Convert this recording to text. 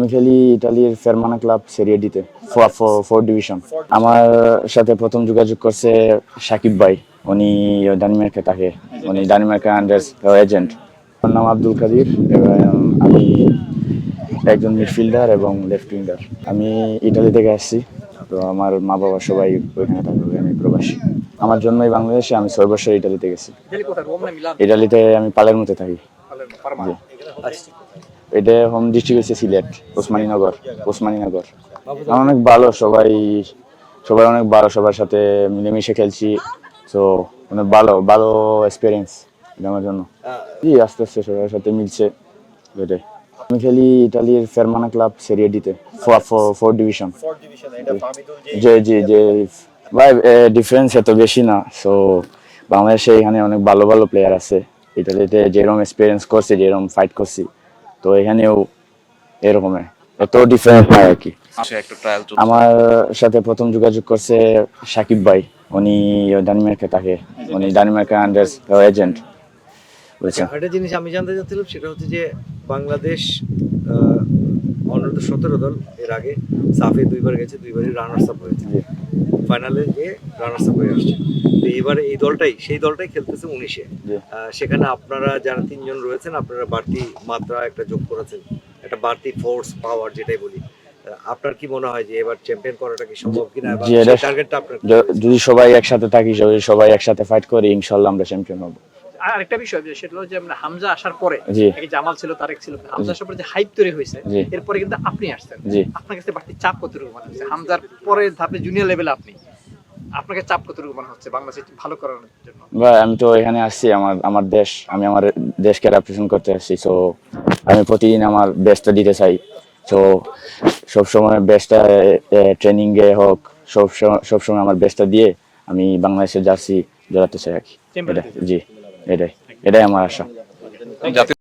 আমি খেলি ইটালির ফেরমানা ক্লাব সেরিয়ে ডিতে ফোর ডিভিশন আমার সাথে প্রথম যোগাযোগ করছে সাকিব ভাই। উনি ডানিমার্কে থাকে। উনি ডানিমার্কে আন্ডার এজেন্ট আমার নাম আব্দুল কাদির আমি একজন মিডফিল্ডার এবং লেফট উইঙ্গার আমি ইটালি থেকে আসছি। তো আমার মা বাবা সবাই ওইখানে থাকবে আমি প্রবাসী। আমার জন্যই বাংলাদেশে আমি ছয় বছর ইটালিতে গেছি। ইটালিতে আমি পালের মধ্যে থাকি। এটা হোম ডিস্ট্রিক্ট হচ্ছে সিলেট ওসমানীনগর ওসমানীনগর। আমার অনেক ভালো সবাই সবাই অনেক ভালো সবার সাথে মিলেমিশে খেলছি। তো অনেক ভালো ভালো এক্সপিরিয়েন্স এটা আমার জন্য। জি আস্তে আস্তে সবার সাথে মিলছে এটাই। আমি খেলি ইটালির ফেরমানা ক্লাব সেরিয়ে ডিতে ফোর ডিভিশন যে জি যে ভাই ডিফারেন্স এত বেশি না। সো বাংলাদেশে এখানে অনেক ভালো ভালো প্লেয়ার আছে। ইটালিতে যেরকম এক্সপিরিয়েন্স করছে যেরকম ফাইট করছি তো এখানেও এরকমের এত ডিফারেন্স নাই আর কি। আসে একটা ট্রায়াল চলছে। আমার সাথে প্রথম যোগাযোগ করছে সাকিব ভাই। উনি ডানিমার্কে থাকে। উনি ডানিমার্কে আন্ডার এজেন্ট বুঝছেন? একটা জিনিস আমি জানতে চাচ্ছিলাম সেটা হচ্ছে যে বাংলাদেশ আহ, অনূর্ধ্ব সতেরো দল এর আগে সাফে দুইবার গেছে দুইবারই রানার্স আপ হয়েছে। ফাইনালে গিয়ে রানার্স আপ হয়ে আসছে। তো এবারে এই দলটাই সেই দলটাই খেলতেছে উনিশে। সেখানে আপনারা যারা তিনজন রয়েছেন আপনারা বাড়তি মাত্রা একটা যোগ করেছেন। একটা বাড়তি ফোর্স পাওয়ার যেটাই বলি। আপনার কি মনে হয় যে এবার চ্যাম্পিয়ন করাটা কি সম্ভব কিনা? টার্গেটটা আপনার? যদি সবাই একসাথে থাকি সবাই একসাথে ফাইট করি ইনশাল্লাহ আমরা চ্যাম্পিয়ন হব। আর আরেকটা বিষয় যে সেটা হলো যে মানে হামজা আসার পরে জামাল ছিল তারেক ছিল হামজা আসার পরে যে হাইপ তৈরি হয়েছে এরপরে কিন্তু আপনি আসছেন। আপনার কাছে বাড়তি চাপ কতটুকু মনে হচ্ছে? হামজার পরের ধাপে জুনিয়র লেভেলে আপনি আপনাকে চাপ কতটুকু মনে হচ্ছে বাংলাদেশ ভালো করার জন্য? ভাই আমি তো এখানে আসছি আমার আমার দেশ আমি আমার দেশকে রিপ্রেজেন্ট করতে আসছি সো আমি প্রতিদিন আমার বেস্টটা দিতে চাই। তো সবসময় বেস্টটা ট্রেনিং এ হোক সব সবসময় আমার বেস্টটা দিয়ে আমি বাংলাদেশের জার্সি জড়াতে চাই আর কি। জি। এটাই এটাই আমার আশা।